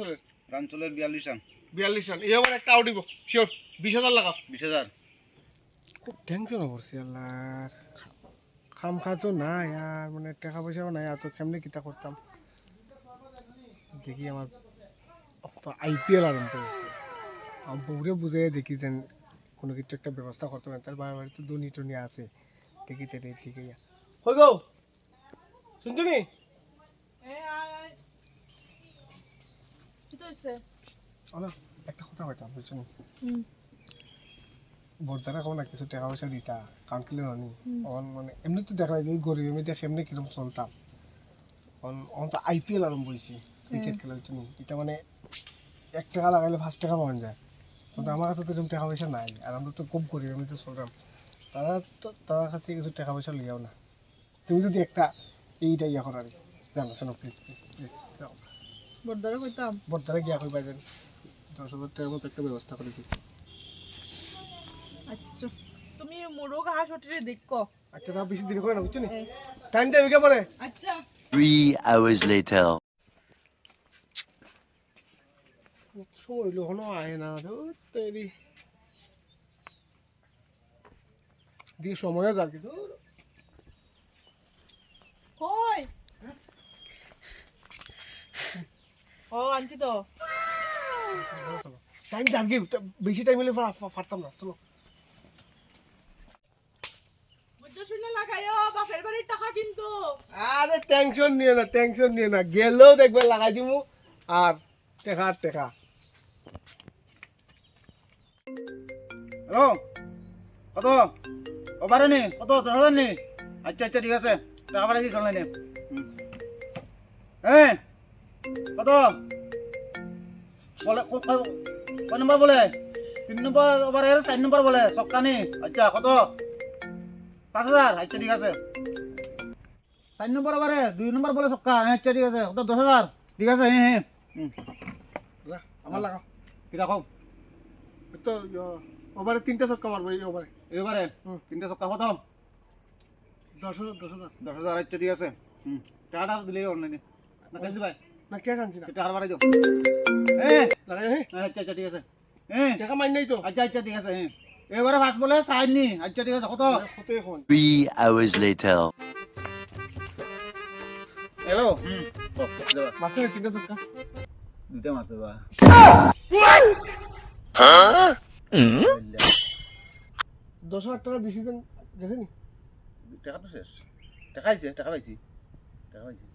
চলে? রামচলের বিয়াল্লিশ রান। বিয়াল্লিশ রান। এই আবার একটা আউট দিব। শিওর বিশ হাজার লাগাও। বিশ হাজার। খুব টেনশন পড়ছি আল্লাহর খাম খাতো নাই আর মানে টাকা পয়সাও নাই আর তো কেমনে কিতা করতাম? দেখি আমার আইপিএল আরম্ভ হয়েছে। আমার বউরে বুঝাই দেখি যেন কোনো কিছু একটা ব্যবস্থা করতে পারে। তার বাড়ি বাড়িতে ধনী টনি আছে। দেখি তাহলে ঠিক আছে হয়ে গো শুনছো নি? অনা একটা কথা কইতাম বুঝছ নি বর্দারা কোন কিছু টাকা পয়সা দিতা কারণ কিলে জানি অন মানে এমনি তো দেখা যায় গরিব এমনি দেখে এমনি কীরকম চলতাম অন অন তো আইপিএল আরম্ভ হয়েছে ক্রিকেট খেলা হচ্ছে এটা মানে এক টাকা লাগাইলে পাঁচ টাকা পাওয়া যায় কিন্তু আমার কাছে তো এরকম টাকা পয়সা নাই আর আমরা তো খুব গরিব এমনি তো চলতাম তারা তো তার কাছে কিছু টাকা পয়সা লিয়াও না তুমি যদি একটা এইটা ইয়া করার জানো শোনো প্লিজ প্লিজ প্লিজ বর্দারে কইতাম। বর্দারা গিয়া কই পাইবেন দশ হাজার টাকার মতো একটা ব্যবস্থা করে দিই আচ্ছা তুমি মোরগ হাঁস ওটিরে দেখো। আচ্ছা তা বেশি দেরি করে না বুঝছ। টাইম দেবে কে পরে। আচ্ছা। Three hours later. সময় হইল এখনও আয় না তেরি দিয়ে সময়ও যাচ্ছে ধুর। কই? ও আনছি তো। টাইম বেশি টাইম হলে পারতাম না চলো। বুঝছ শুনে লাগাইও বাপের বাড়ির টাকা কিন্তু। আরে টেনশন নিয়ে না টেনশন নিয়ে না। গেলেও দেখবে লাগাই দিমু আর টেকা আর টেকা। হ্যালো? কত? ও বারো নি কত? দশ হাজার নি? আচ্ছা আচ্ছা ঠিক আছে। টাকা পাঠাই দিস অনলাইনে হ্যাঁ? কত? বলে কয় নম্বর বলে? তিন নম্বর ওভারের চার নম্বর বলে ছক্কা নি আচ্ছা কত? পাঁচ হাজার। আচ্ছা ঠিক আছে। চার নম্বর ওভারে দুই নম্বর বলে ছক্কা হ্যাঁ আচ্ছা ঠিক আছে। কত? দশ হাজার। ঠিক আছে হ্যাঁ হ্যাঁ। আমার লাগাও কিটা কম তো ওভারে তিনটা চক্কা মারবো এই ওভারে। এবারে হুম। তিনটে ছক্কা কত দশ হাজার দশ হাজার। দশ হাজার আচ্ছা ঠিক আছে। হুম। টাকাটা দিলেই অনলাইনে না কেন দিবাই। না কে জানছি না? টাকা বাড়াই দাও। হ্যাঁ লাগাই হ্যাঁ আচ্ছা আচ্ছা ঠিক আছে। হ্যাঁ টাকা মাইন নাই তো? আচ্ছা আচ্ছা ঠিক আছে হ্যাঁ এবারে ফার্স্ট বলে চাই নি। আচ্ছা ঠিক আছে কত? কত এখন? Three hours later. হ্যালো মাসে তিনটা চক্কা দুটা মারছে বা। দশ হাজার টাকা দিছি দেন গেছে নি? টাকা তো শেষ। টাকা আইছে টাকা পাইছি। টাকা পাইছি।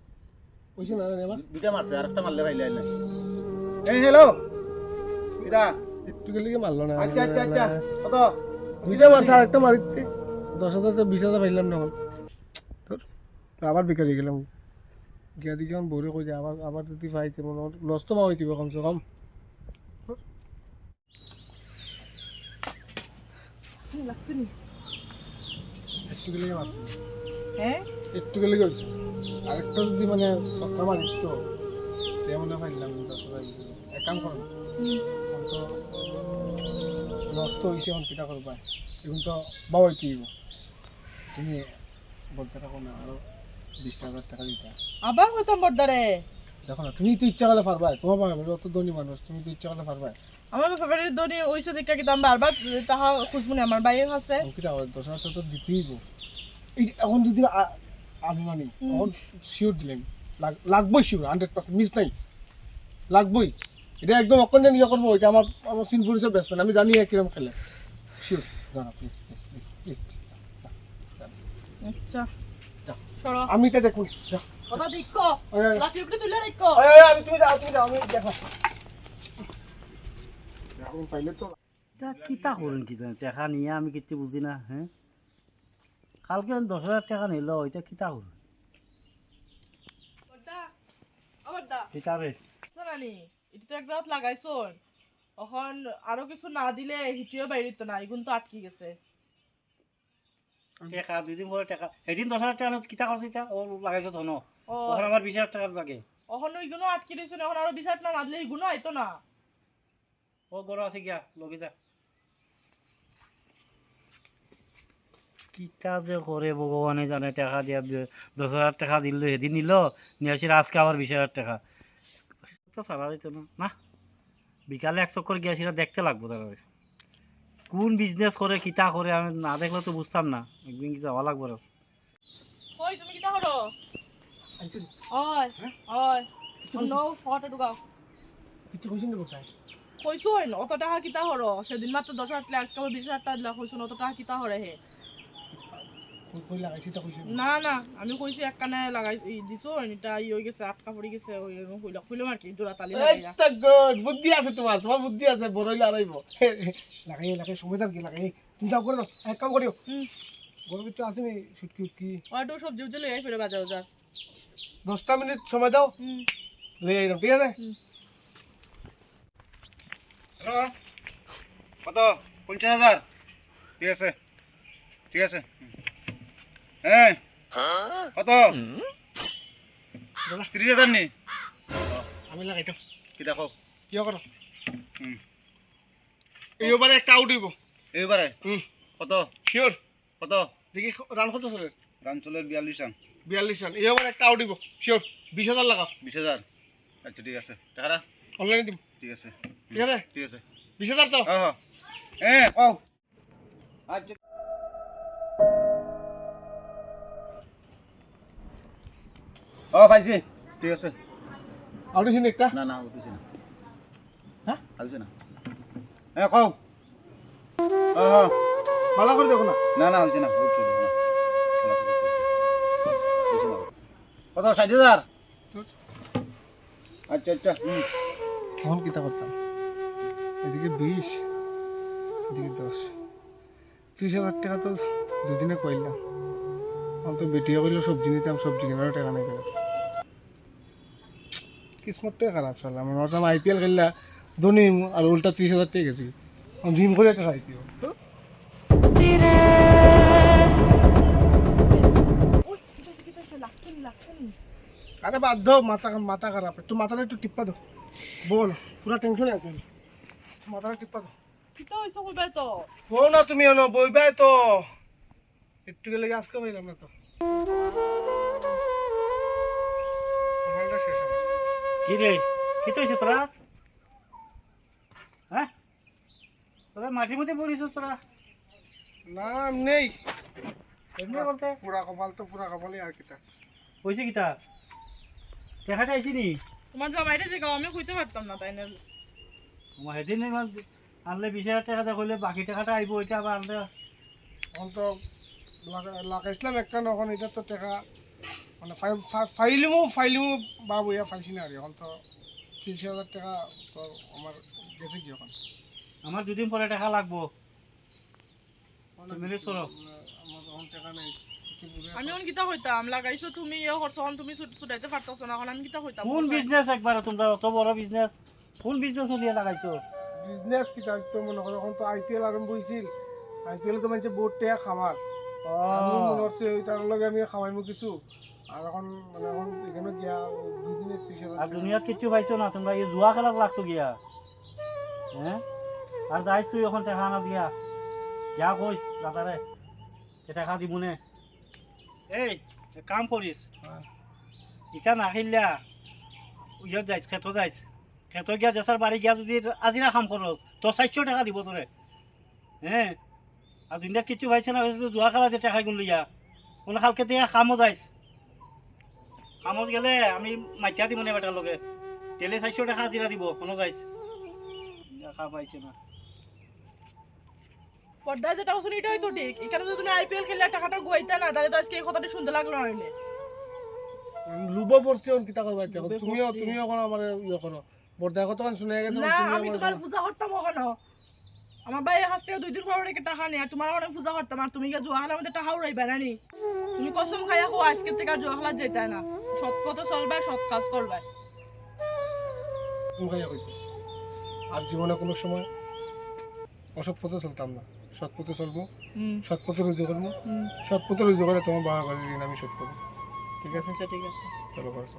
পয়সা না জানি আমার দুটা মারছে আর একটা মারলে পাইলে না এই হ্যালো কিটা একটু গেলে কি মারলো না। আচ্ছা আচ্ছা আচ্ছা। কত? দুইটা মারছে আর একটা মারিতে দশ হাজার তো বিশ হাজার পাইলাম না এখন। ধুর, আবার বেকার গেলাম। গিয়া দিকে বউরে কই যে আবার আবার যদি পাইতে মনে লস তো পাওয়াই দিব কমসে কম। লাগছে নি? একটু গেলে মারছে। হ্যাঁ? একটু গেলে গেছে আরেকটা যদি মানে সপ্তাহ মারিত তো মনে পাইলাম হাজার এক কাম করো তো নষ্ট হয়েছে এখন কিটা করবা। এখন তো বাবাই তুইব তুমি বলতে থাকো না আরও বিশ হাজার টাকা দিতে। আবার কইতাম বর্দারে? দেখো না তুমি তো ইচ্ছা করলে পারবা তোমার বাবা অত ধনী মানুষ তুমি তো ইচ্ছা করলে পারবা আমার বাপের বাড়ির দনি ওইসে দেখা কি দাম বারবার টাকা খুঁজবো আমার কাছে এখন কিটা হবে দশ হাজার তো দিতেই এই এখন যদি আ- আমি মানি হুম। শিওর দিলেন লাগবই শিওর হান্ড্রেড পার্সেন্ট মিস নাই। লাগবই। এটা একদম অকন যেন ইয়ে করব এটা আমার আমার সিনফুরিসের ব্যাটসম্যান আমি জানি কীরকম খেলে। শিওর জানা প্লিজ প্লিজ প্লিজ প্লিজ আচ্ছা। আমি তো দেখুন দেখো। দেখো দেখো কিতা করুন কি জানি টাকা নিয়ে আমি কিচ্ছু বুঝি না হ্যাঁ? কালকে দশ হাজার টাকা নিল ওইটা কিতা এটা এক এখন আরও কিছু না দিলে হিটিও বাইরে তো না এগুন তো আটকে গেছে। টাকা দুদিন পরে টাকা। এদিন দশ হাজার টাকা কিতা করছে এটা ও লাগাইছো ধন। ওখানে আমার বিশ হাজার টাকা লাগে। এখন ওইগুলো আটকে দিয়েছেন এখন আরও বিশ হাজার না না দিলে এগুলো আইতো না। ও গরু আছে গিয়া লগে যা। কিতা যে করে ভগবানে জানে টাকা দিয়া দশ হাজার টাকা দিল সেদিন নিল নিয়ে আসি আজকে আবার বিশ হাজার টাকা। তো সারা দিত না না বিকালে এক চক্কর গিয়ে সেটা দেখতে লাগবো তারা কোন বিজনেস করে কিতা করে আমি না দেখলে তো বুঝতাম না একদিন কি যাওয়া লাগবে। কই তুমি কিটা করো আনছি ওই ওই অন্য ফটো ঢুকাও কিছু কইছেন না কোথায় কইছুন অত টাকা কিতা হরো সেদিন মাত্র দশ হাজার টাকা আজকে বিশ হাজার টাকা দিলা কইছুন অত টাকা কিতা হরে হে কই কই লাগাইছি তা কইছেন না না আমি কইছি এক কানে লাগাই দিছো এটা ই হয়ে গেছে আটকা পড়ে গেছে ওই কইলা। কইলাম আর কি দূরা তালি লাগাইয়া। এইটা গুড বুদ্ধি আছে তোমার তোমার বুদ্ধি আছে বড় হইলে আড়াইব লাগাই লাগাই সময় থাকি লাগাই। তুমি যাও করে এক কাম করিও। উটকি? সবজি লই ফিরে মিনিট সময় দাও। লই আইলাম ঠিক আছে। হ্যালো? কত? পঞ্চাশ হাজার? ঠিক আছে। ঠিক আছে। হ্যাঁ? কত? ত্রিশ হাজার নি? আমি লাগাইতো কি দেখো? কিয় করো এইবারে একটা আউট হইব এইবারে কত? শিওর কত? দেখি রান কত চলে? রান চলে বিয়াল্লিশ রান বিয়াল্লিশ রান এইবার একটা আউট হইব শিওর বিশ হাজার লাগাও বিশ হাজার আচ্ছা ঠিক আছে। টাকাটা অনলাইনে দিব ঠিক আছে। ঠিক আছে? ঠিক আছে। বিশ হাজার তো? হ্যাঁ হ্যাঁ আচ্ছা। ও পাইছি। ঠিক আছে। আউট হয়েছে একটা? না না উঠিছে না। হ্যাঁ আলছে না। এ কও। হ্যাঁ ভালো করে দেখো না? না না হচ্ছে না। উঠছে না। কত ষাট হাজার আচ্ছা আচ্ছা হুম তখন কিতা করতাম এদিকে বিশ এদিকে দশ। ত্রিশ হাজার টাকা তো দুদিনে কইলাম আমি তো বেটিয়া করলে সবজি নিতাম সবজি কেনারও টাকা নেই। কিসমতটাই খারাপ সালা আমার ভাবছিলাম আইপিএল খেললা, ধোনি আর উল্টা ত্রিশ হাজার টাকা গেছি আমি জিম করে টাকা আইপিও নি নি আরে বাদ দাও মাথা মাথা খারাপ একটু মাথাটা একটু টিপ্পা দাও বল পুরা টেনশনে আছে। মাথাটা টিপ্পা দাও তো বউ না তুমি অন বইবাই তো। একটু গেলে আজকে পাইলাম না তো। শেষ কি রে? কি তো তোরা? হ্যাঁ? তোরা মাটির মধ্যে পড়িস তোরা? না নেই। এমনি বলতে? পুরা কপাল তো পুরা কপালই আর কিটা। হয়েছে কি তা দেখাটা আইসি নি? তোমার জামাইটা যে গাও আমি কইতে পারতাম না তাই না আমার সেদিন ইমান আনলে বিশ হাজার টাকা দেখলে বাকি টাকাটা আইব ওইটা আবার আনলে। এখন তো লাগা- লাগাইছিলাম একটা এখন এটা তো টাকা মানে ফাই- ফা- ফাইলিমো ফাইলিমো বা বইয়া ফাইছি না আর এখন তো তিরিশ হাজার টাকা তো আমার গেছে কি এখন? আমার দুদিন পরে টাকা লাগবো। তুমি চলো আমার এখন টাকা নেই। কিছু আমি অন কিতা কইতাম লাগাইছো তুমি ইয়ে করছ অন তুমি ছুট ছুটাইতে পারতাছ না এখন আমি কিতা কইতাম কোন বিজনেস একবার তোমরা অত বড় বিজনেস কোন বিজনেস নিয়ে লাগাইছো। বিজনেস কিটা তো মনে করো এখন তো আইপিএল আরম্ভ হয়েছিল আইপিএল তো মানে বহুত টাকা খাবার আমি মনে করছি ওইটার লগে আমি খাওয়াইমো কিছু। আর এখন মানে এখন এখানে গিয়া দুই দিনে ত্রিশ আর দুনিয়াত কিচ্ছু পাইছো না তোমরা এই জুয়া খেলাক লাগতো গিয়া। হ্যাঁ আর যাইছ তুই এখন টাকা না দিয়া। যা কইস দাদারে টাকা দিবনে এই কাম করিস। ইটা নাখিল্লা ইয়ত যাইছ খেত যাইছ। খেত গিয়া জেসার বাড়ি গিয়া যদি আজিরা কাম করস তোর চারশো টাকা দিব তোরে হ্যাঁ আর দুনিয়াত কিচ্ছু পাইছে না জুয়া খেলা দিয়ে টাকা গুন লইয়া কোনো কালকে দিয়ে কামও যাইছ। কামত গেলে আমি মাইতিয়া দিব না বেটার লগে। তেলে চারশো টাকা হাজিরা দিব কোনো যাইছ দেখা পাইছে না। পর্দায় যেটা হচ্ছে এটাই তো ঠিক এখানে যদি তুমি আইপিএল খেললে টাকাটা গুয়াইতে না তাহলে তো আজকে এই কথাটা শুনতে লাগল না হইলে লুব পড়ছি ওর কিতা করবা তুমিও তুমিও কোনো আমার ইয়ে করো বর্দায় কতক্ষণ শুনে গেছে না আমি তোমার পূজা করতাম ওখানে আমার ভাই কাছ থেকে দুই দিন পর রেখে টাকা নেই আর তোমার ওখানে পূজা করতাম আর তুমি গিয়ে জুয়া খেলার মধ্যে টাকা উড়াইবে না নি তুমি কসম খাইয়া খো আজকের থেকে আর জুয়া খেলা যেতে না। সৎ পথে চলবে সৎ কাজ করবে। আর জীবনে কোনো সময় অসৎ পথে চলতাম না। সৎ পথে চলবো সৎ পথে রুজু করব সৎ পথে রুজু করে তোমার বাবা করে আমি শোধ করব। ঠিক আছে? আচ্ছা ঠিক আছে। চলো করছ